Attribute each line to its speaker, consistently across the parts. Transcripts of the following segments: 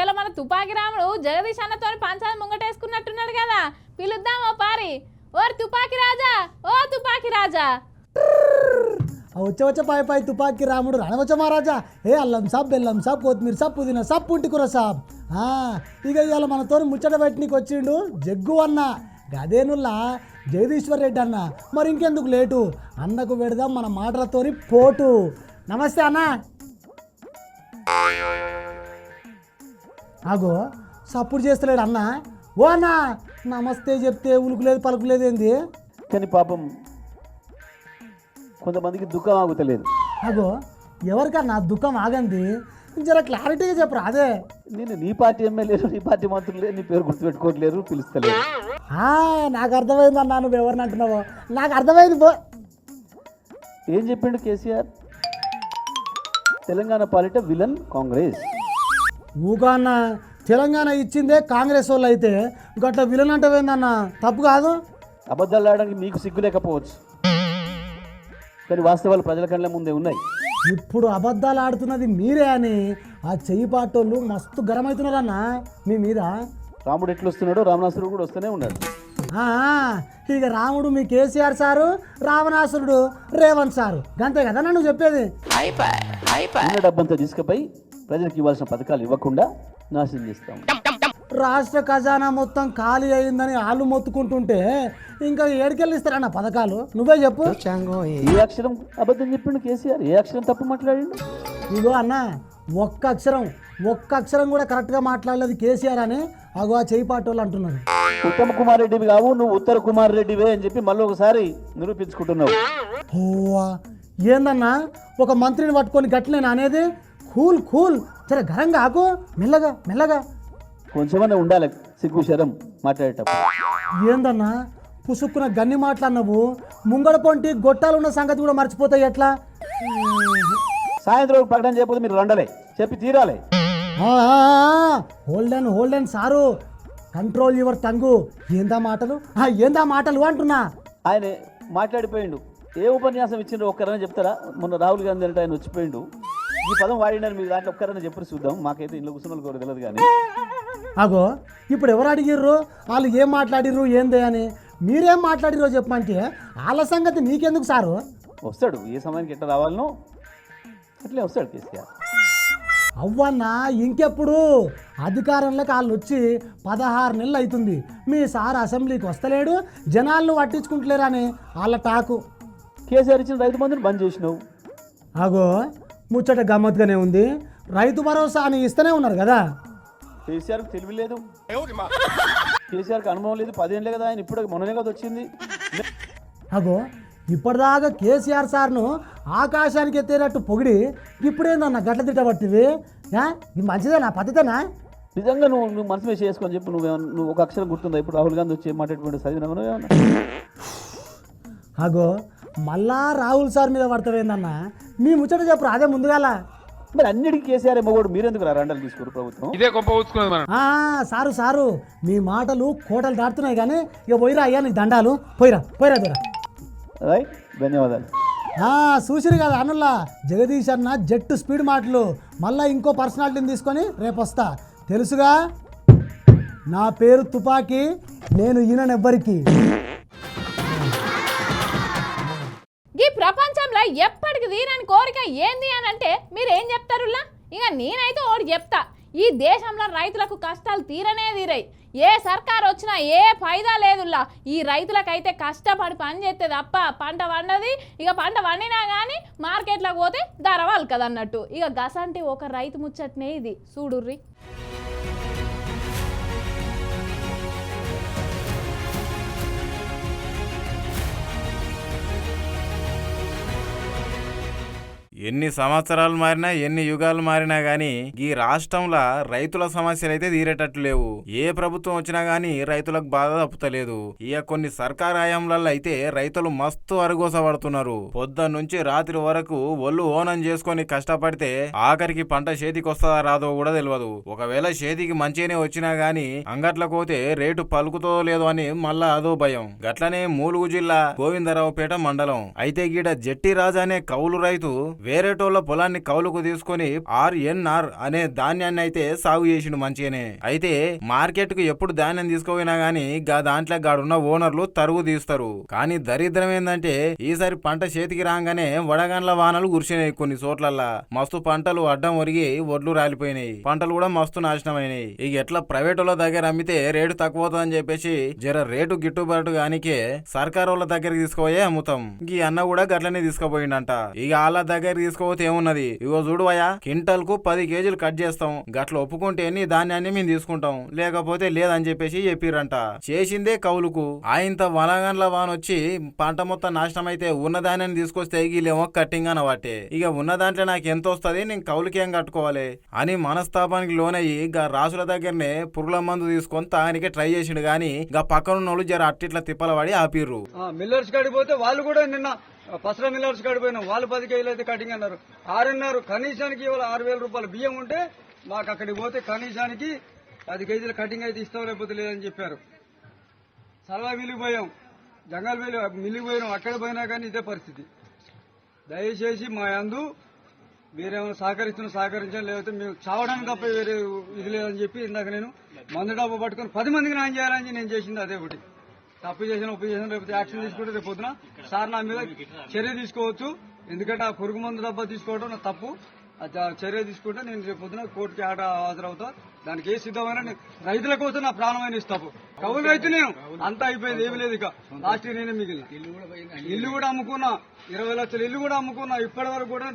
Speaker 1: ఇలా మన తుపాకి రాముడు జగదీష్ అన్నతో పంచాలు ముంగటేసుకున్నట్టున్నాడు కదా. పిలుద్దాం ఓ పారి. ఓ తుపాకి రాజా ఓ తుపాకి రాజా.
Speaker 2: ఆ వచ్చే వచ్చే పాయ పాయ రాముడు రణవచ్చ మహారాజా. ఏ అల్లం సాబ్ బెల్లం సాబ్ కొత్తిమీర సాబ్ పుదీనా సాబ్ పుంటికూర సాబ్. ఆ, ఇక ఇవాళ మనతో ముచ్చట పెట్టినీకి వచ్చిండు జగ్గు అన్న. గదేనుల్లా జగదీశ్వర్ రెడ్డి అన్న. మరి ఇంకెందుకు లేటు? అన్నకు పెడదాం మన మాటలతోని పోటు. నమస్తే అన్న. ఆగో సప్పుడు చేస్తలేడు అన్న. ఓ అన్న నమస్తే చెప్తే ఉలుకులేదు పలుకులేదు ఏంది?
Speaker 3: కానీ పాపం కొంతమందికి దుఃఖం ఆగుతలేదు.
Speaker 2: అగో ఎవరికన్నా దుఃఖం ఆగంది? జర క్లారిటీగా చెప్పరు అదే.
Speaker 3: నేను నీ పార్టీ ఎమ్మెల్యేలు నీ పార్టీ మంత్రులు నీ పేరు గుర్తుపెట్టుకోవట్లేరు పిలుస్తలేరు.
Speaker 2: ఆ, నాకు అర్థమైంది అన్నా నువ్వు ఎవరిని అంటున్నావో. నాకు అర్థమైంది పో.
Speaker 3: ఏం చెప్పిండు కేసీఆర్? తెలంగాణ పాలిట విలన్ కాంగ్రెస్.
Speaker 2: ఊగా అన్న తెలంగాణ ఇచ్చిందే కాంగ్రెస్ వాళ్ళు అయితే. గట్ల విలన్ అంటవేందన్న తప్పు కాదు?
Speaker 3: అబద్ధాలు ఆడడానికి మీకు సిగ్గు లేకపోవచ్చు. కానీ వాస్తవాలు ప్రజల కళ్ళ ముందే ఉన్నాయి.
Speaker 2: ఇప్పుడు అబద్ధాలు ఆడుతున్నది మీరే అని ఆ చెయ్యి పాటోళ్ళు మస్తు గరం అవుతున్నారన్న మీ మీద?
Speaker 3: రాముడు ఎట్లు వస్తున్నాడో రామనాసురుడు కూడా వస్తూనే ఉన్నాడు
Speaker 2: ఆ, ఇక రాముడు మీ కేసీఆర్ సారు రావణాసురుడు రేవంత్ సారు. గంతే కదా నువ్వు చెప్పేది?
Speaker 3: ఉన్న డబ్బంతా తీసుకుపోయి ప్రజలకు ఇవ్వాల్సిన పథకాలు ఇవ్వకుండా నాశనం చేస్తాం.
Speaker 2: రాష్ట్ర ఖజానా మొత్తం ఖాళీ అయిందని వాళ్ళు మొత్తుకుంటుంటే ఇంకా ఏడుకెళ్ళి ఇస్తారన్న పథకాలు? నువ్వే చెప్పు.
Speaker 3: ఏ అక్షరం అబద్ధం చెప్పిండు కేసీఆర్? ఏ అక్షరం తప్పు మాట్లాడిండు?
Speaker 2: ఇగో అన్న ఒక్క అక్షరం ఒక్క అక్షరం కూడా కరెక్ట్గా మాట్లాడలేదు కేసీఆర్ అని అగో ఆ చేయి పాటోళ్ళు అంటున్నారు.
Speaker 3: ఉత్తమ కుమార్ రెడ్డివి కావు నువ్వు ఉత్తర కుమార్ రెడ్డివే అని చెప్పి మళ్ళీ ఒకసారి నిరూపించుకుంటున్నావు.
Speaker 2: ఓవా ఏందన్నా ఒక మంత్రిని పట్టుకొని గట్లేనా అనేది? Cool cool. సరే ఘనంగా ఆకు మెల్లగా మెల్లగా.
Speaker 3: కొంచెమన్నా ఉండాలి సిగ్గు శరం మాట్లాడేటప్పుడు.
Speaker 2: ఏందన్నా? పుసుక్కున గన్ని మాట్లాడినవు. ముంగడ పొంటి గొట్టాలు ఉన్న సంగతి కూడా మర్చిపోతాయి ఎట్లా?
Speaker 3: సాయంత్రం ప్రకటన చేయకపోతే మీరు రండలే. చెప్పి తీరాలి.
Speaker 2: Hold and hold and sir. Control your tongue ఏందా మాటలు? ఆ, ఏందా మాటలు అంటున్నా?
Speaker 3: ఆయన మాట్లాడిపోయిండు. ఏ ఉపన్యాసం ఇచ్చిండ్రో ఒక్కరైనా చెప్తారా? మొన్న రాహుల్ గాంధీ అంటే ఆయన వచ్చిపోయిండు. ఈ పదం వాడినారు మీరు దాంట్లో ఒక్కరైనా చెప్పి చూద్దాం. మాకైతే ఇంట్లో కూర్చున్న వాళ్ళు కూడా తెలియదు కానీ.
Speaker 2: అగో ఇప్పుడు ఎవరు అడిగిర్రు? వాళ్ళు ఏం మాట్లాడిర్రు? ఏందే అని. మీరేం మాట్లాడిర్రో చెప్పమంటే వాళ్ళ సంగతి నీకెందుకు సారు?
Speaker 3: వస్తాడు. ఏ సమయానికి ఎట్లా రావాలనో అట్లే వస్తాడు కేసీఆర్.
Speaker 2: అవ్వన్నా ఇంకెప్పుడు? అధికారంలోకి వాళ్ళు వచ్చి పదహారు నెలలు అవుతుంది. మీ సార్ అసెంబ్లీకి వస్తలేడు జనాలను పట్టించుకుంటలేరని వాళ్ళ టాకు.
Speaker 3: కేసీఆర్ ఇచ్చిన రైతు బంధుని బంద్ చేసినావు.
Speaker 2: అగో ముచ్చట గమ్మత్తుగానే ఉంది. రైతు భరోసా అని ఇస్తూనే ఉన్నారు కదా.
Speaker 3: కేసీఆర్కి తెలివి లేదు. కేసీఆర్కి అనుభవం లేదు. పదేళ్ళే కదా ఆయన ఇప్పుడు మొన్ననే కదా వచ్చింది.
Speaker 2: అగో ఇప్పటిదాకా కేసీఆర్ సార్ను ఆకాశానికి ఎత్తేటట్టు పొగిడి ఇప్పుడేందన్న గట్ల తిట్టబట్టివి? ఇది మంచిదేనా? పద్ధతేనా?
Speaker 3: నిజంగా నువ్వు నువ్వు మనసు మీద చేసుకొని చెప్పు. నువ్వు నువ్వు ఒక అక్షరం గుర్తుందా? ఇప్పుడు రాహుల్ గాంధీ వచ్చి మాట్లాడుకుంటే నువ్వేమన్నా
Speaker 2: అగో మళ్ళా రాహుల్ సార్ మీద పడతావేందన్న మీ ముచ్చట చెప్పు అదే ముందుగాల.
Speaker 3: మరి అన్నిటికీ కేసీఆర్ ఏమోడు మీరెందుకు రా రండలు తీసుకోరు ప్రభుత్వం?
Speaker 4: ఇదే గొప్ప ఊచుకున్నది మనం.
Speaker 2: ఆ, సారు సారు మీ మాటలు కోటలు దాటుతున్నాయి కానీ ఇక పోయిరా అయ్యా నీకు దండాలు. పోయిరా పోయిరా దూరా.
Speaker 3: రైట్ ధన్యవాదాలు.
Speaker 2: చూసిరు కదా అనుల్లా జగదీష్ అన్న జట్టు స్పీడ్ మాటలు. మళ్ళా ఇంకో పర్సనాలిటీని తీసుకొని రేపు వస్తా. తెలుసుగా? నా పేరు తుపాకీ నేను ఈయనెవ్వరికి
Speaker 1: ఎప్పటికి తీరని కోరిక ఏంది అని అంటే మీరు ఏం చెప్తారులా ఇక నేనైతే ఒకటి చెప్తా. ఈ దేశంలో రైతులకు కష్టాలు తీరనే తీరాయి. ఏ సర్కార్ వచ్చినా ఏ ఫైదా లేదులా ఈ రైతులకైతే కష్టపడి పని చేస్తే తప్ప పంట పండది ఇక పంట పండినా కానీ మార్కెట్లోకి పోతే ధర కదన్నట్టు ఇక గసంటి ఒక రైతు ముచ్చట్నే ఇది. చూడుర్రి.
Speaker 5: ఎన్ని సంవత్సరాలు మారినా ఎన్ని యుగాలు మారినా గాని ఈ రాష్ట్రంలో రైతుల సమస్యలు అయితే తీరేటట్లు లేవు. ఏ ప్రభుత్వం వచ్చినా గాని రైతులకు బాధ తప్పుతలేదు. ఇక కొన్ని సర్కార్ హయాంలలో అయితే రైతులు మస్తు అరుగోసపడుతున్నారు. పొద్దు నుంచి రాత్రి వరకు ఒళ్ళు ఓనం చేసుకొని కష్టపడితే ఆఖరికి పంట చేతికి వస్తుందా రాదో కూడా తెలియదు ఒకవేళ చేతికి మంచిగానే వచ్చినా గాని అంగట్లకు పోతే రేటు పలుకుతో లేదో అని మళ్ళా అదో భయం. గట్లనే మూలుగు జిల్లా గోవిందరావుపేట మండలం. అయితే గీడ జట్టి రాజా అనే కౌలు రైతు వేరేటోళ్ళ పొలాన్ని కౌలుకు తీసుకొని ఆర్ఎన్ఆర్ అనే ధాన్యాన్ని అయితే సాగు చేసిండు మంచిగానే. అయితే మార్కెట్కు ఎప్పుడు ధాన్యం తీసుకుపోయినా గానీ గా దాంట్లో గాడున్న ఓనర్లు తరుగు తీస్తారు. కానీ దరిద్రం ఏంటంటే ఈసారి పంట చేతికి రాగానే వడగండ్ల వానలు కురిసినాయి కొన్ని చోట్లల్లా. మస్తు పంటలు అడ్డం ఒరిగి ఒడ్లు రాలిపోయినాయి. పంటలు కూడా మస్తు నాశనమైనాయి. ఇక ఎట్లా ప్రైవేట్ వాళ్ళ దగ్గర అమ్మితే రేటు తక్కువ అవుతుందని చెప్పేసి జర రేటు గిట్టుబాటు గానికే సర్కార్ వాళ్ళ దగ్గరికి తీసుకుపోయే అమ్ముతాం. ఈ అన్న కూడా గట్లనే తీసుకుపోయిండంట. ఇక వాళ్ళ దగ్గర తీసుకుపోతే ఏమున్నది? ఇగో చూడువయ్యా క్వింటల్కు పది కేజీలు కట్ చేస్తాం. గట్ల ఒప్పుకుంటే నీ ధాన్యాన్ని మేము తీసుకుంటాం. లేకపోతే లేదని చెప్పేసి చెప్పిరంట చేసిందే కౌలుకు. ఆయంత వనగండ్ల వాన వచ్చి పంట మొత్తం నాశనం అయితే ఉన్న ధాన్యాన్ని తీసుకొస్తే వీళ్ళేమో కట్టింగ్ అనవాటే. ఇక ఉన్న దాంట్లో నాకు ఎంత వస్తుంది? నేను కౌలుకి ఏం కట్టుకోవాలి? అని మనస్తాపానికి లోనయ్యి గా రాసుల దగ్గరనే పురుగుల మందు తీసుకొని తాగనికే ట్రై చేసిండు గాని గా పక్కన ఉన్నోళ్ళు జర అట్టిట్లా తిప్పల పడి ఆపిర్రు
Speaker 6: మిల్లర్స్ కడిపోతే వాళ్ళు కూడా నిన్న పసర మిల్లర్స్ కాడికి పోయినాం. వాళ్ళు పది కేజీలు అయితే కటింగ్ అన్నారు. ఆరున్నారు. కనీసానికి ఇవాళ ఆరు వేల రూపాయలు బియ్యం ఉంటే మాకు అక్కడికి పోతే కనీసానికి పది కేజీల కటింగ్ అయితే ఇస్తాం లేకపోతే లేదని చెప్పారు. సలవా మిల్లికి పోయాం జంగల్ మిల్లి మిల్లికి పోయినాం అక్కడ పోయినా కానీ ఇదే పరిస్థితి. దయచేసి మా అందు మీరేమైనా సహకరిస్తున్న సహకరించాలి లేకపోతే మేము చావడానికి తప్ప వేరే ఇది లేదని చెప్పి ఇందాక నేను మందు డబ్బు పట్టుకొని పది మందికి న్యాయం చేయాలని నేను చేసింది అదే ఒకటి. తప్పు చేసిన ఉప్పు చేసిన రేపు యాక్షన్ తీసుకుంటే రేపు పొద్దున సార్ నా మీద చర్య తీసుకోవచ్చు. ఎందుకంటే ఆ పురుగు మందు డబ్బా తీసుకోవడం నా తప్పు. చర్య తీసుకుంటే నేను రేపు పొద్దున కోర్టుకి ఆట హాజరవుతా. దానికి ఏ సిద్ధమైన రైతుల కోసం నా ప్రాణమైన ఇస్తాపు కౌలు రైతు నేను. అంతా అయిపోయింది ఏమీ లేదు ఇక. లాస్ట్ నేనే మిగిలిన. ఇల్లు కూడా అమ్ముకున్నా. ఇరవై లక్షల ఇల్లు కూడా అమ్ముకున్నా. ఇప్పటి వరకు కూడా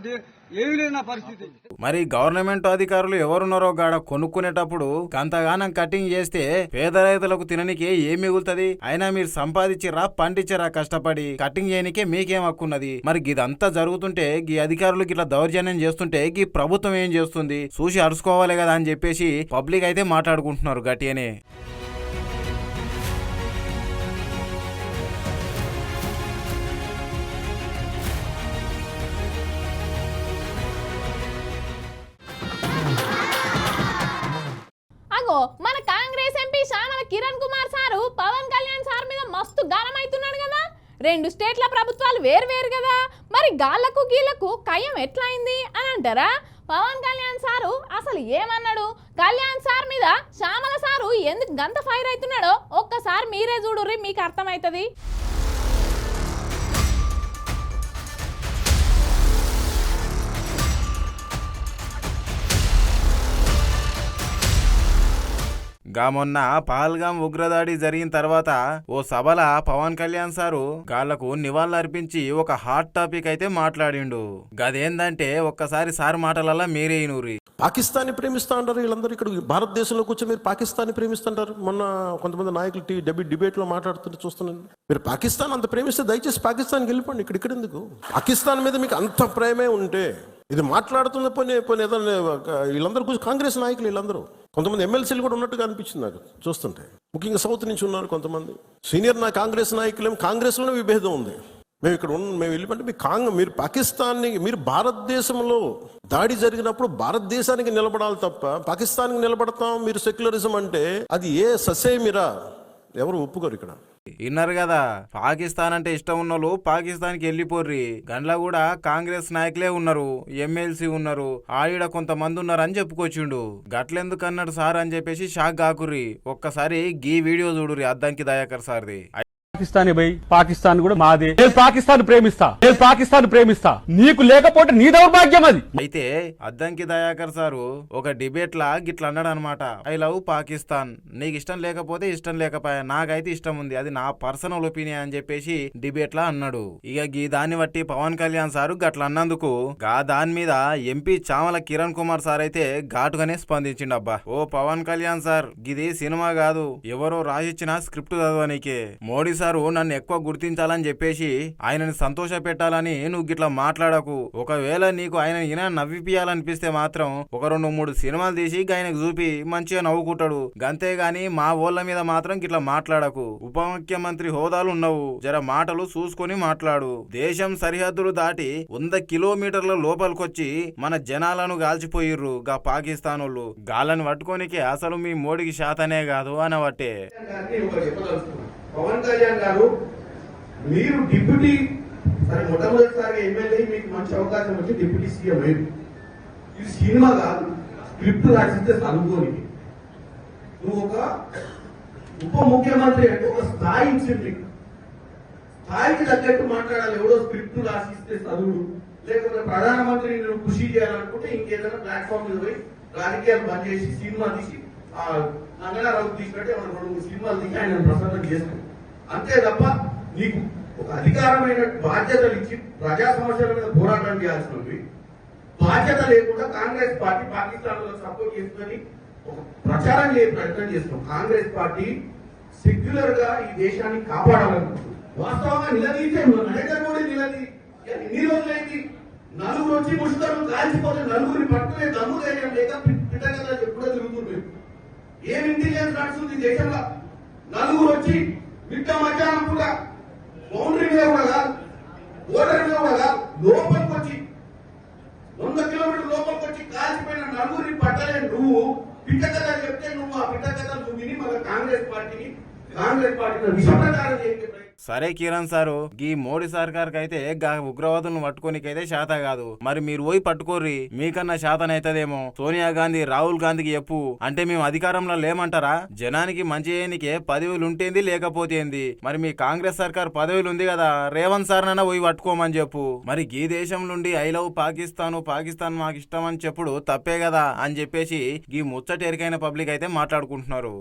Speaker 6: ఏమీ లేదు నా పరిస్థితి.
Speaker 5: మరి గవర్నమెంట్ అధికారులు ఎవరున్నారో గాడ కొనుక్కునేటప్పుడు గంతగానం కటింగ్ చేస్తే పేద రైతులకు తిననికే ఏం మిగులుతది? అయినా మీరు సంపాదించిరా పండించరా కష్టపడి కటింగ్ చేయనికే మీకేం హక్కున్నది? మరి ఇదంతా జరుగుతుంటే గీ అధికారులు ఇట్లా దౌర్జన్యం చేస్తుంటే గీ ప్రభుత్వం ఏం చేస్తుంది? చూసి అరుచుకోవాలి కదా అని చెప్పేసి పబ్లిక్ అయితే మాట్లాడుకుంటున్నారు గట్టిగానే.
Speaker 1: అగో మన Congress MP Shamala Kiran Kumar sir Pawan Kalyan sir మీద మస్తు గాలం అవుతున్నాడు కదా. రెండు స్టేట్ల ప్రభుత్వాలు వేరు వేరు కదా. మరి గాళ్ళకు గీళ్ళకు కయ్యం ఎట్లా అయింది అని అంటారా? పవన్ కళ్యాణ్ సార్ ఏమన్నాడు? కళ్యాణ్ సార్ మీద? శ్యామల సారు ఎందుకు గంత ఫైర్ అవుతున్నాడో ఒక్కసారి మీరే చూడుర్రి మీకు అర్థమవుతుంది
Speaker 5: గా మొన్న పహల్గాం ఉగ్రదాడి జరిగిన తర్వాత ఓ సభల పవన్ కళ్యాణ్ సారు గాళ్ళకు నివాళులర్పించి ఒక హాట్ టాపిక్ అయితే మాట్లాడిండు. గదేందంటే ఒక్కసారి సార్ మాటలల్లా మీరే నూరి
Speaker 7: పాకిస్తాన్ని ప్రేమిస్తా అంటారు వీళ్ళందరూ ఇక్కడ. భారతదేశంలో కూర్చొని మీరు పాకిస్తాన్ని ప్రేమిస్తుంటారు? మొన్న కొంతమంది నాయకులు టీ డెబి డిబేట్లో మాట్లాడుతుంటే చూస్తున్నాను మీరు పాకిస్తాన్ అంత ప్రేమిస్తే దయచేసి పాకిస్తాన్కి వెళ్ళిపోండి. ఇక్కడ ఇక్కడ ఎందుకు? పాకిస్తాన్ మీద మీకు అంత ప్రేమే ఉంటే ఇది మాట్లాడుతున్న పోనీ పోనీ ఏదైనా వీళ్ళందరూ కాంగ్రెస్ నాయకులు వీళ్ళందరూ. కొంతమంది ఎమ్మెల్సీలు కూడా ఉన్నట్టుగా అనిపించింది నాకు చూస్తుంటే. ముఖ్యంగా సౌత్ నుంచి ఉన్నారు కొంతమంది. సీనియర్ నా కాంగ్రెస్ నాయకులు కాంగ్రెస్లోనే విభేదం ఉంది. మేము ఇక్కడ ఉన్న మేము వెళ్ళిపోతే మీ కాంగ్ మీరు పాకిస్తాన్ని మీరు భారతదేశంలో దాడి జరిగినప్పుడు భారతదేశానికి నిలబడాలి తప్ప పాకిస్తాన్కి నిలబడతాం మీరు సెక్యులరిజం అంటే అది ఏ ససేమిరా? ఎవరు ఒప్పుకోరు ఇక్కడ.
Speaker 5: విన్నారు కదా పాకిస్తాన్ అంటే ఇష్టం ఉన్నోళ్ళు పాకిస్తాన్కి వెళ్ళిపోర్రి. గండ్ల కూడా కాంగ్రెస్ నాయకులే ఉన్నారు ఎమ్మెల్సీ ఉన్నారు ఆవిడ కొంతమంది ఉన్నారు అని చెప్పుకొచ్చిండు. గట్లెందుకు అన్నాడు సార్ అని చెప్పేసి షాక్ కాకుర్రి ఒక్కసారి గీ వీడియో చూడుర్రి అద్దంకి దయాకర్ సార్ది.
Speaker 8: పాకిస్తాన్ పోయి పాకిస్తాన్ కూడా మాదే. నేను పాకిస్తాన్ ప్రేమిస్తా. నేను పాకిస్తాన్ ప్రేమిస్తా. నీకు లేకపోతే నీ దౌర్భాగ్యం అది.
Speaker 5: అయితే అద్దంకి దయాకర్ సారు ఒక డిబేట్ లా గిట్ల అన్నాడు అనమాట ఐ లవ్ పాకిస్తాన్. నీకు ఇష్టం లేకపోతే ఇష్టం లేకపోయా? నాకైతే ఇష్టం ఉంది. అది నా పర్సనల్ ఒపీనియన్ అని చెప్పేసి డిబేట్ లా అన్నాడు. ఇక గీ దాన్ని బట్టి పవన్ కళ్యాణ్ సారు గట్ల అన్నందుకు గా దాని మీద ఎంపీ చామల కిరణ్ కుమార్ సార్ అయితే ఘాటుగానే స్పందించిండు అబ్బా ఓ పవన్ కళ్యాణ్ సార్ గిది సినిమా కాదు. ఎవరో రాసిచ్చిన స్క్రిప్ట్ చదవనీకే. మోడీ సారు నన్ను ఎక్కువ గుర్తించాలని చెప్పేసి ఆయనని సంతోష పెట్టాలని నువ్వు గిట్లా మాట్లాడకు. ఒకవేళ నీకు ఆయన ఈయన నవ్విపియాలనిపిస్తే మాత్రం ఒక రెండు మూడు సినిమాలు తీసి ఆయనకు చూపి మంచిగా నవ్వుకుంటాడు. గంతేగాని మా ఓళ్ళ మీద మాత్రం గిట్లా మాట్లాడకు. ఉప ముఖ్యమంత్రి హోదాలు ఉన్నావు. జర మాటలు చూసుకొని మాట్లాడు. దేశం సరిహద్దులు దాటి వంద కిలోమీటర్ల లోపలికొచ్చి మన జనాలను గాల్చిపోయిర్రు గా పాకిస్తానోళ్ళు. గాలని పట్టుకోనికి అసలు మీ మోడీకి శాతనే కాదు అనవట్టే.
Speaker 9: పవన్ కళ్యాణ్ గారు మీరు డిప్యూటీ సరే మొట్టమొదటిసారిగా ఎమ్మెల్యే మీకు మంచి అవకాశం వచ్చి డిప్యూటీ సీఎం అయ్యింది ఇది సినిమా కాదు స్క్రిప్ట్ రాసిస్తే చదువుకోని నువ్వు ఒక ఉప ముఖ్యమంత్రి అంటే ఒక స్థాయి ఇచ్చింది. స్థాయికి తగ్గట్టు మాట్లాడాలి ఎవడో స్క్రిప్ట్ రాసిస్తే చదువుడు లేకపోతే ప్రధానమంత్రి నువ్వు కృషి చేయాలనుకుంటే ఇంకేదైనా ప్లాట్ఫామ్ మీద పోయి రాజకీయాలు బంద్ చేసి సినిమా తీసి ఆ నంగనారావు తీసినట్టే మనం రెండు మూడు సినిమాలు తీసి ఆయన ప్రసన్నం చేస్తాం అంతే తప్ప నీకు ఒక అధికారమైన బాధ్యతలు ఇచ్చి ప్రజా సమస్యల మీద పోరాటం చేయాల్సినవి. బాధ్యత లేకుండా కాంగ్రెస్ పార్టీ పాకిస్తాన్లో సపోర్ట్ చేస్తుందని ఒక ప్రచారం చేయ ప్రయత్నం చేస్తున్నాం. కాంగ్రెస్ పార్టీ సెక్యులర్గా ఈ దేశాన్ని కాపాడాలనుకుంటుంది. వాస్తవంగా నిలదీసే నరేంద్ర మోడీ నిలదీ ఎన్ని రోజులైంది? నలుగురు వచ్చి ముసుగురు కాల్చిపోతే నలుగురిని పట్టుకునే దమ్ము ధైర్యం లేక పిట్టగదా ఎప్పుడో తిరుగుతుంటుంది ఏం ఇంటెలిజెన్స్ నడుస్తుంది దేశంలో? నలుగురు వచ్చి మిట్ట మధ్యాహ్నం పూట బౌండరీ మీద కూడా కాదు ఓటర్ మీద కూడా కాదు లోపలికి వచ్చి వంద కిలోమీటర్ లోపలికి వచ్చి కాల్చిపోయిన నలుగురిని పట్టలే నువ్వు పిట్ట కథ చెప్తే నువ్వు ఆ పిట్ట కథ నువ్వు విని మళ్ళీ కాంగ్రెస్ పార్టీని కాంగ్రెస్ పార్టీని విషప్రచారం చేసే
Speaker 5: సరే కిరణ్ సారు గీ మోడీ సర్కార్ అయితే గా ఉగ్రవాదులను పట్టుకోనికైతే శాత కాదు. మరి మీరు పోయి పట్టుకోర్రి మీకన్నా శాతనైతదేమో. సోనియా గాంధీ రాహుల్ గాంధీకి చెప్పు. అంటే మేము అధికారంలో లేమంటారా? జనానికి మంచి చేయనికే పదవులు ఉంటేంది లేకపోతేంది. మరి మీ కాంగ్రెస్ సర్కార్ పదవులు ఉంది కదా రేవంత్ సార్ నన్న పోయి పట్టుకోమని చెప్పు. మరి గీ దేశం నుండి ఐ లవ్ పాకిస్తాను పాకిస్తాన్ మాకు ఇష్టం అని చెప్పుడు తప్పే కదా అని చెప్పేసి ఈ ముచ్చటెరికైన పబ్లిక్ అయితే మాట్లాడుకుంటున్నారు.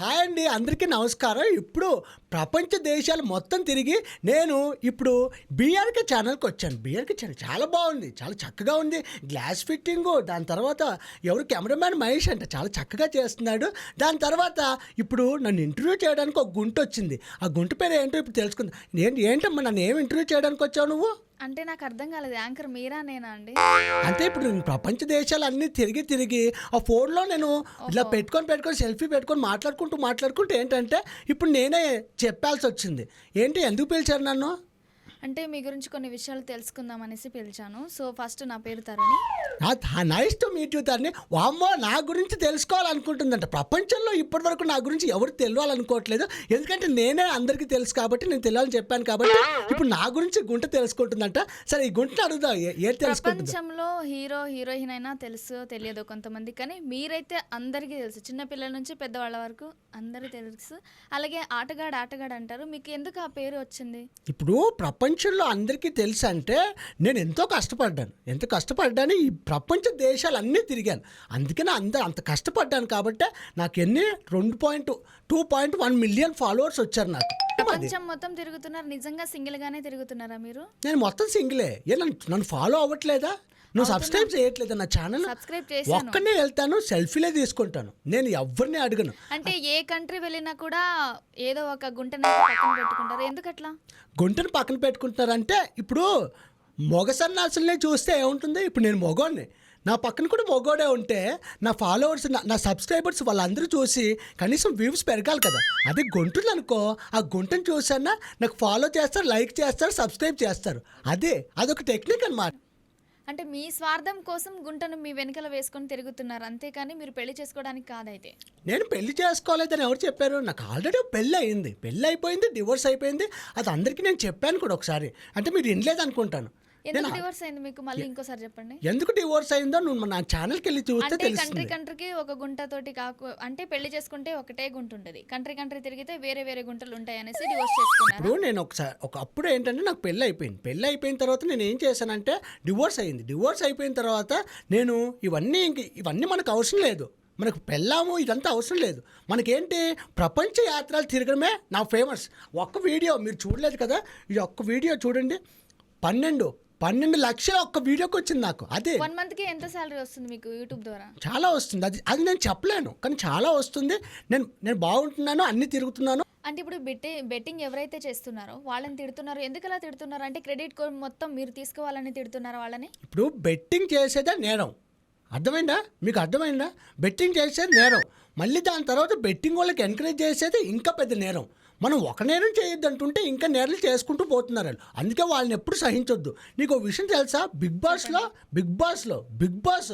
Speaker 10: హాయ్ అండి అందరికీ నమస్కారం. ఇప్పుడు ప్రపంచ దేశాలు మొత్తం తిరిగి నేను ఇప్పుడు బీఆర్కే ఛానల్కి వచ్చాను. బీఆర్కే ఛానల్ చాలా బాగుంది చాలా చక్కగా ఉంది. గ్లాస్ ఫిట్టింగ్ దాని తర్వాత ఎవరు కెమెరామ్యాన్ మహేష్ అంట చాలా చక్కగా చేస్తున్నాడు. దాని తర్వాత ఇప్పుడు నన్ను ఇంటర్వ్యూ చేయడానికి ఒక గుంట వచ్చింది. ఆ గుంట పేరు ఏంటో ఇప్పుడు తెలుసుకుంది. ఏంటి ఏంటమ్మా నన్ను ఏం ఇంటర్వ్యూ చేయడానికి వచ్చావు నువ్వు?
Speaker 11: అంటే నాకు అర్థం కాలేదు. యాంకర్ మీరా నేనా అండి?
Speaker 10: అంటే ఇప్పుడు నేను ప్రపంచ దేశాలు అన్నీ తిరిగి తిరిగి ఆ ఫోన్లో నేను ఇలా పెట్టుకొని పెట్టుకొని సెల్ఫీ పెట్టుకొని మాట్లాడుకుంటూ మాట్లాడుకుంటూ ఏంటంటే ఇప్పుడు నేనే చెప్పాల్సి వచ్చింది ఏంటి ఎందుకు పిలిచారు నన్ను?
Speaker 11: అంటే మీ గురించి కొన్ని విషయాలు తెలుసుకుందాం అనేసి పిలిచాను. సో ఫస్ట్ నా పేరు Taruni.
Speaker 10: Nice to meet you తన్ని వామ్మో నా గురించి తెలుసుకోవాలనుకుంటుందంట. ప్రపంచంలో ఇప్పటి వరకు నా గురించి ఎవరు తెలియాలనుకోవట్లేదు ఎందుకంటే నేనే అందరికీ తెలుసు కాబట్టి నేను తెలియాలని చెప్పాను కాబట్టి ఇప్పుడు నా గురించి గుంట తెలుసుకుంటుందంట. సరే ఈ గుంటను అడుగుదా. ఏం
Speaker 11: ప్రపంచంలో హీరో హీరోయిన్ అయినా తెలుసు తెలియదు కొంతమంది కానీ మీరైతే అందరికీ తెలుసు. చిన్న పిల్లల నుంచి పెద్దవాళ్ళ వరకు అందరికీ తెలుసు. అలాగే ఆటగాడు ఆటగాడు అంటారు. మీకు ఎందుకు ఆ పేరు వచ్చింది?
Speaker 10: ఇప్పుడు ప్రపంచంలో అందరికీ తెలుసు అంటే నేను ఎంతో కష్టపడ్డాను. ఎంత కష్టపడ్డాను? ఈ ప్రపంచ దేశాలన్నీ తిరిగాను. అందుకనే అందరు అంత కష్టపడ్డాను కాబట్టి నాకు ఎన్ని? రెండు point two point one million followers వచ్చారు నాకు.
Speaker 11: ప్రపంచం మొత్తం తిరుగుతున్నారు. నిజంగా సింగిల్ గానే తిరుగుతున్నారా మీరు?
Speaker 10: నేను మొత్తం సింగిలే. ఏ నన్ను నన్ను ఫాలో అవ్వట్లేదా? నువ్వు సబ్స్క్రైబ్ చేయట్లేదా నా ఛానల్
Speaker 11: సబ్స్క్రైబ్ చేశాను.
Speaker 10: ఒక్కనే వెళ్తాను సెల్ఫీలే తీసుకుంటాను. నేను ఎవరిని అడగను.
Speaker 11: అంటే ఏ కంట్రీ వెళ్ళినా కూడా ఏదో ఒక గుంటనైతే పక్కన పెట్టుకుంటారు. ఎందుకట్లా?
Speaker 10: గుంటను పక్కన పెట్టుకుంటున్నారంటే ఇప్పుడు మొగ సన్నాసుల్ని చూస్తే ఏముంటుంది? ఇప్పుడు నేను మొగోడిని. నా పక్కన కూడా మొగోడే ఉంటే నా ఫాలోవర్స్ నా- సబ్స్క్రైబర్స్ వాళ్ళందరూ చూసి కనీసం వ్యూస్ పెరగాలి కదా. అదే గుంటుంది అనుకో ఆ గుంటను చూసానా నాకు ఫాలో చేస్తారు లైక్ చేస్తారు సబ్స్క్రైబ్ చేస్తారు. అదే అదొక టెక్నిక్ అన్నమాట.
Speaker 11: అంటే మీ స్వార్థం కోసం గుంటను మీ వెనకాల వేసుకొని తిరుగుతున్నారు. అంతేకాని మీరు పెళ్ళి చేసుకోవడానికి కాదైతే.
Speaker 10: నేను పెళ్ళి చేసుకోలేదని ఎవరు చెప్పారు? నాకు ఆల్రెడీ పెళ్ళి అయింది. పెళ్ళి అయిపోయింది డివోర్స్ అయిపోయింది. అది అందరికీ నేను చెప్పాను కూడా ఒకసారి. అంటే మీరు వినలేదు అనుకుంటాను.
Speaker 11: ఎందుకు డివోర్స్ అయింది మీకు? మళ్ళీ ఇంకోసారి చెప్పండి.
Speaker 10: ఎందుకు డివోర్స్ అయిందో నువ్వు నా ఛానల్కి వెళ్ళి చూస్తే
Speaker 11: కంట్రీ కంట్రీకి ఒక గుంటతోటి కాకు అంటే పెళ్ళి చేసుకుంటే ఒకటే గుంట ఉంటుంది కంట్రీ కంట్రీ తిరిగితే వేరే వేరే గుంటలు ఉంటాయి అనేసి డివోర్స్ చేసుకున్నారు.
Speaker 10: ఇప్పుడు నేను ఒకసారి ఒక అప్పుడు ఏంటంటే నాకు పెళ్ళి అయిపోయింది. పెళ్ళి అయిపోయిన తర్వాత నేను ఏం చేశానంటే డివోర్స్ అయింది. డివోర్స్ అయిపోయిన తర్వాత నేను ఇవన్నీ ఇంక ఇవన్నీ మనకు అవసరం లేదు. మనకు పెళ్ళాము ఇదంతా అవసరం లేదు. మనకేంటి? ప్రపంచ యాత్రలు తిరగడమే నా ఫేమస్ ఒక్క వీడియో మీరు చూడలేదు కదా? ఈ ఒక్క వీడియో చూడండి. పన్నెండు పన్నెండు లక్షల ఒక్క వీడియోకి వచ్చింది నాకు అదే.
Speaker 11: వన్ మంత్కి ఎంత సాలరీ వస్తుంది మీకు యూట్యూబ్ ద్వారా?
Speaker 10: చాలా వస్తుంది అది అది నేను చెప్పలేను కానీ చాలా వస్తుంది. నేను నేను బాగుంటున్నాను అన్నీ తిరుగుతున్నాను.
Speaker 11: అంటే ఇప్పుడు బెట్టి బెట్టింగ్ ఎవరైతే చేస్తున్నారో వాళ్ళని తిడుతున్నారు. ఎందుకు అలా తిడుతున్నారు? అంటే క్రెడిట్ మొత్తం మీరు తీసుకోవాలని తిడుతున్నారా వాళ్ళని?
Speaker 10: ఇప్పుడు బెట్టింగ్ చేసేదే నేరం. అర్థమైందా? మీకు అర్థమైందా? బెట్టింగ్ చేసేది నేరం. మళ్ళీ దాని తర్వాత బెట్టింగ్ వాళ్ళకి ఎంకరేజ్ చేసేది ఇంకా పెద్ద నేరం. మనం ఒక నేరం చేయొద్దు అంటుంటే ఇంకా నేరలు చేసుకుంటూ పోతున్నారు వాళ్ళు. అందుకే వాళ్ళని ఎప్పుడు సహించొద్దు. నీకు ఒక విషయం తెలుసా? బిగ్ బాస్లో బిగ్ బాస్లో బిగ్ బాస్.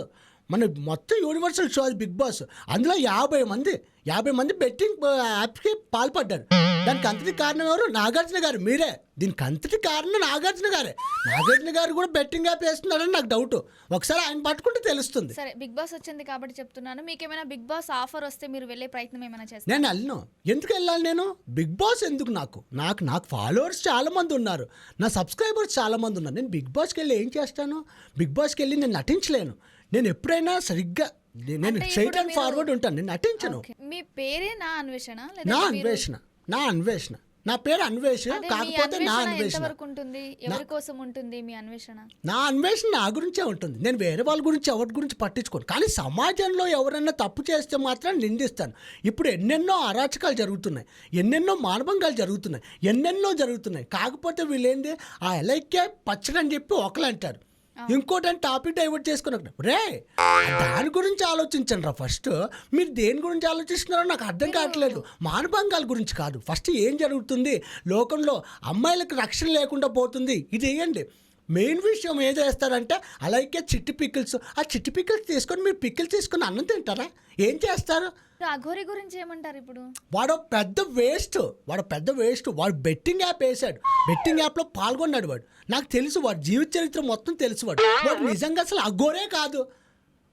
Speaker 10: మన మొత్తం యూనివర్సల్ షో అది బిగ్ బాస్. అందులో యాభై మంది యాభై మంది బెట్టింగ్ యాప్కి పాల్పడ్డారు. దానికి అంతటి కారణం ఎవరు? నాగార్జున గారు. మీరే. దీనికి అంతటి కారణం నాగార్జున గారే. నాగార్జున గారు కూడా బెట్టింగ్ యాప్ వేస్తున్నారని నాకు డౌట్. ఒకసారి ఆయన పట్టుకుంటే తెలుస్తుంది.
Speaker 11: సరే బిగ్ బాస్ వచ్చింది కాబట్టి చెప్తున్నాను. మీకు ఏమైనా బిగ్ బాస్ ఆఫర్ వస్తే మీరు వెళ్ళే ప్రయత్నం ఏమైనా చేస్తారు?
Speaker 10: నేను వెళ్ళను. ఎందుకు వెళ్ళాలి నేను? బిగ్ బాస్ ఎందుకు నాకు? నాకు నాకు ఫాలోవర్స్ చాలా మంది ఉన్నారు. నా సబ్స్క్రైబర్స్ చాలా మంది ఉన్నారు. నేను బిగ్ బాస్కి వెళ్ళి ఏం చేస్తాను? బిగ్ బాస్కి వెళ్ళి నేను నటించలేను. నేను ఎప్పుడైనా సరిగ్గా నేను స్ట్రైట్ అండ్ ఫార్వర్డ్ ఉంటాను. నేను నటించను.
Speaker 11: మీ పేరే నా అన్వేషణ?
Speaker 10: నా అన్వేషణ. నా అన్వేషణ. నా పేరు అన్వేష్ కాకపోతే నా
Speaker 11: అన్వేషణ ఉంటుంది? ఎవరి కోసం ఉంటుంది మీ అన్వేషణ?
Speaker 10: నా అన్వేషణ నా గురించే ఉంటుంది. నేను వేరే వాళ్ళ గురించి ఎవరి గురించి పట్టించుకోను. కానీ సమాజంలో ఎవరైనా తప్పు చేస్తే మాత్రం నిందిస్తాను. ఇప్పుడు ఎన్నెన్నో అరాచకాలు జరుగుతున్నాయి. ఎన్నెన్నో మానభంగాలు జరుగుతున్నాయి. ఎన్నెన్నో జరుగుతున్నాయి. కాకపోతే వీళ్ళేంది? ఆ ఎలైకే పచ్చడి అని చెప్పి ఒకరు అంటారు ఇంకోటి అని టాపిక్ డైవర్ట్ చేసుకుని రే దాని గురించి ఆలోచించండి రా ఫస్ట్. మీరు దేని గురించి ఆలోచిస్తున్నారో నాకు అర్థం కావట్లేదు. మానభంగాల గురించి కాదు. ఫస్ట్ ఏం జరుగుతుంది? లోకంలో అమ్మాయిలకు రక్షణ లేకుండా పోతుంది. ఇది వేయండి మెయిన్ విషయం ఏం చేస్తారంటే అలాగే చిట్టి పికిల్స్ ఆ చిట్టి పికిల్స్ తీసుకొని మీరు పికిల్స్ తీసుకొని అన్నం తింటారా? ఏం చేస్తారు?
Speaker 11: అఘోరి గురించి ఏమంటారు ఇప్పుడు?
Speaker 10: వాడు పెద్ద వేస్ట్ వాడు పెద్ద వేస్ట్. వాడు బెట్టింగ్ యాప్ వేసాడు బెట్టింగ్ యాప్లో పాల్గొన్నాడు వాడు. నాకు తెలుసు వాడు జీవిత చరిత్ర మొత్తం తెలుసు వాడు. వాడు నిజంగా అసలు అఘోరే కాదు.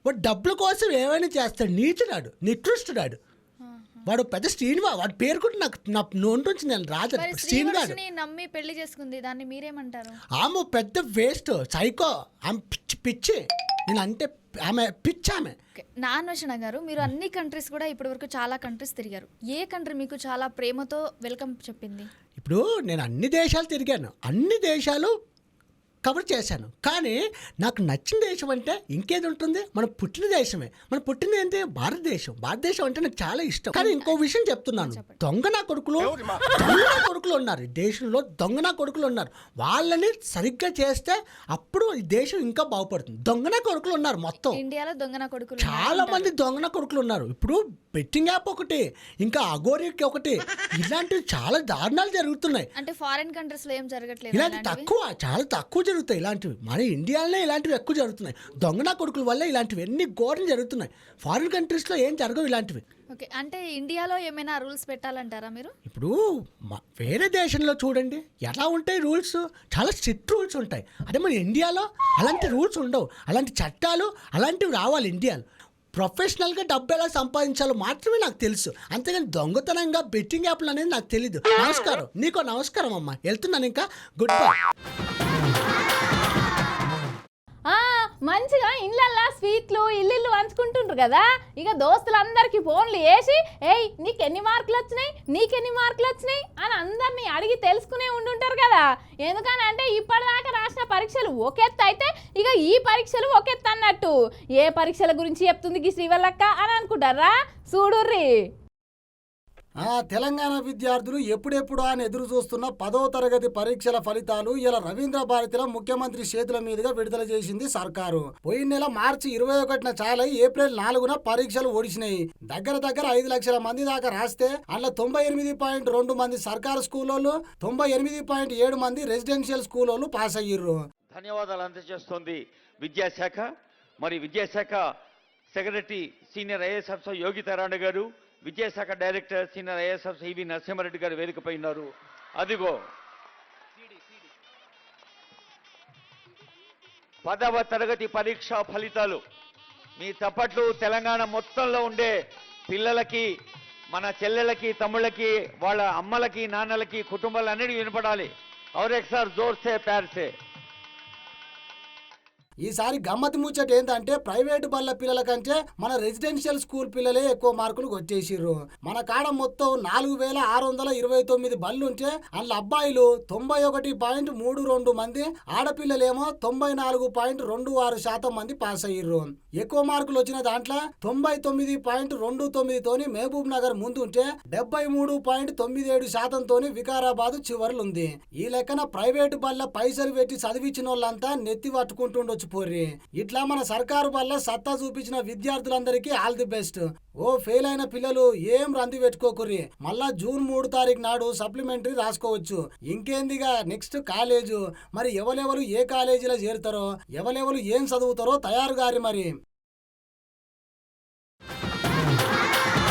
Speaker 10: వాడు డబ్బుల కోసం ఏమైనా చేస్తాడు. నీచుడాడు నికృష్టుడాడు వాడు పెద్ద శ్రీనివా వాడి పేరు కూడా నాకు నా నోటి నేను శ్రీనివాడు.
Speaker 11: శ్రీవర్షిని నమ్మి పెళ్ళి చేసుకుంది దాన్ని మీరేమంటారు?
Speaker 10: ఆమె పెద్ద వేస్ట్ సైకో ఆమె పిచ్చి పిచ్చి. నేను అంటే ఆమె పిచ్చి ఆమె.
Speaker 11: ఓకే. నా అన్వేషణ గారు మీరు అన్ని కంట్రీస్ కూడా ఇప్పటివరకు చాలా కంట్రీస్ తిరిగారు. ఏ కంట్రీ మీకు చాలా ప్రేమతో వెల్కమ్ చెప్పింది?
Speaker 10: ఇప్పుడు నేను అన్ని దేశాలు తిరిగాను. అన్ని దేశాలు కవర్ చేశాను. కానీ నాకు నచ్చిన దేశం అంటే ఇంకేది ఉంటుంది? మన పుట్టిన దేశమే. మన పుట్టిన ఏంటి? భారతదేశం. భారతదేశం అంటే నాకు చాలా ఇష్టం. కానీ ఇంకో విషయం చెప్తున్నాను. దొంగ నా కొడుకులు దొంగ నా కొడుకులు ఉన్నారు. ఈ దేశంలో దొంగ నా కొడుకులు ఉన్నారు. వాళ్ళని సరిగ్గా చేస్తే అప్పుడు ఈ దేశం ఇంకా బాగుపడుతుంది. దొంగ నా కొడుకులు ఉన్నారు మొత్తం.
Speaker 11: ఇండియాలో దొంగన కొడుకులు
Speaker 10: చాలా మంది దొంగన కొడుకులు ఉన్నారు. ఇప్పుడు బెట్టింగ్ యాప్ ఒకటి ఇంకా అగోరికి ఒకటి ఇలాంటివి చాలా దారుణాలు జరుగుతున్నాయి.
Speaker 11: అంటే ఫారిన్ కంట్రీస్లో ఏం జరగట్లేదు
Speaker 10: ఇలాంటి? తక్కువ చాలా తక్కువ జరుగుతాయి. ఇలాంటివి మన ఇండియాలోనే ఇలాంటివి ఎక్కువ జరుగుతున్నాయి. దొంగన కొడుకుల వల్ల ఇలాంటివి ఎన్ని ఘోరం జరుగుతున్నాయి. ఫారిన్ కంట్రీస్లో ఏం జరగవు ఇలాంటివి.
Speaker 11: ఓకే అంటే ఇండియాలో ఏమైనా రూల్స్ పెట్టాలంటారా మీరు?
Speaker 10: ఇప్పుడు మ- వేరే దేశంలో చూడండి ఎలా ఉంటాయి రూల్స్? చాలా స్ట్రిక్ట్ రూల్స్ ఉంటాయి. అదే మన ఇండియాలో అలాంటి రూల్స్ ఉండవు. అలాంటి చట్టాలు అలాంటివి రావాలి ఇండియాలో. ప్రొఫెషనల్గా డబ్బు ఎలా సంపాదించాలో మాత్రమే నాకు తెలుసు. అంతేగాని దొంగతనంగా బెట్టింగ్ యాప్లు అనేది నాకు తెలియదు నమస్కారం. నీకో నమస్కారం అమ్మా. వెళ్తున్నాను ఇంకా. Good bye.
Speaker 1: మంచిగా ఇళ్ళల్లా స్వీట్లు ఇల్లు పంచుకుంటుండ్రు కదా. ఇక దోస్తులందరికీ ఫోన్లు వేసి ఏయ్ నీకు ఎన్ని మార్కులు వచ్చినాయి? నీకెన్ని మార్కులు వచ్చినాయి? అని అందరినీ అడిగి తెలుసుకునే ఉండుంటారు కదా. ఎందుకని అంటే ఇప్పటిదాకా రాసిన పరీక్షలు ఒకెత్తు అయితే ఇక ఈ పరీక్షలు ఒకెత్తు అన్నట్టు ఏ పరీక్షల గురించి చెప్తుంది శ్రీవల్లక్క అని అనుకుంటారా? చూడుర్రీ.
Speaker 10: తెలంగాణ విద్యార్థులు ఎప్పుడెప్పుడు అని ఎదురు చూస్తున్న పదో తరగతి పరీక్షల ఫలితాలు ఇలా రవీంద్ర భారతిలో ముఖ్యమంత్రి చేతుల మీదుగా విడుదల చేసింది సర్కారు. పోయిన నెల మార్చి ఇరవై ఒకటిన చాలై ఏప్రిల్ నాలుగున పరీక్షలు ఓడిచినాయి. దగ్గర దగ్గర ఐదు లక్షల మంది దాకా రాస్తే అందులో తొంభై ఎనిమిది పాయింట్ రెండు మంది సర్కారు స్కూల్లో తొంభై ఎనిమిది పాయింట్ ఏడు మంది రెసిడెన్షియల్ స్కూల్లో పాస్ అయ్యిర్రు.
Speaker 12: ధన్యవాదాలు అందజేస్తోంది విద్యాశాఖ. మరి విద్యాశాఖ secretary senior IAS officer Yogita Rana గారు విద్యాశాఖ director senior ISF C V Narasimha Reddy గారు వేదికపై ఉన్నారు. అదిగో. పదవ తరగతి పరీక్ష ఫలితాలు. మీ చప్పట్లు తెలంగాణ మొత్తంలో ఉండే పిల్లలకి మన చెల్లెలకి తమ్ముళ్ళకి వాళ్ళ అమ్మలకి నాన్నలకి కుటుంబాలన్నిటి వినపడాలి. అవరేక్ సార్ జోర్సే ప్యార్సే.
Speaker 10: ఈసారి గమ్మతి ముచ్చట ఏంటంటే ప్రైవేటు బళ్ళ పిల్లల కంటే మన రెసిడెన్షియల్ స్కూల్ పిల్లలే ఎక్కువ మార్కులు వచ్చేసిర్రు. మన కాడ మొత్తం నాలుగు వేల ఆరు వందల ఇరవై తొమ్మిది బళ్ళు ఉంటే అందులో అబ్బాయిలు తొంభై ఒకటి పాయింట్ మూడు రెండు మంది ఆడపిల్లలేమో తొంభై నాలుగు పాయింట్ రెండు ఆరు శాతం మంది పాస్ అయ్యిర్రు ఎక్కువ మార్కులు వచ్చిన దాంట్లో తొంభై తొమ్మిది పాయింట్ రెండు తొమ్మిదితోని మహబూబ్ నగర్ ముందుంటే డెబ్బై మూడు పాయింట్ తొమ్మిది ఏడు శాతంతోని వికారాబాద్ చివరలుంది. ఈ లెక్కన ప్రైవేటు బళ్ళ పైసలు పెట్టి చదివించిన వాళ్ళంతా నెత్తి పట్టుకుంటుండొచ్చు.
Speaker 2: రాసుకోవచ్చు పోర్రి. ఇట్లా మన సర్కారు వల్ల సత్తా చూపించిన విద్యార్థులందరికీ ఆల్ ది బెస్ట్. ఓ ఫెయిల్ అయిన పిల్లలు ఏం రంది పెట్టుకోకుర్రి. మళ్ళా జూన్ మూడు తారీఖు నాడు సప్లిమెంటరీ రాసుకోవచ్చు. ఇంకేందిగా నెక్స్ట్ కాలేజు. మరి ఎవరెవరు ఏ కాలేజీలో చేరుతారో ఎవరెవరు ఏం చదువుతారో తయారు గారి మరి.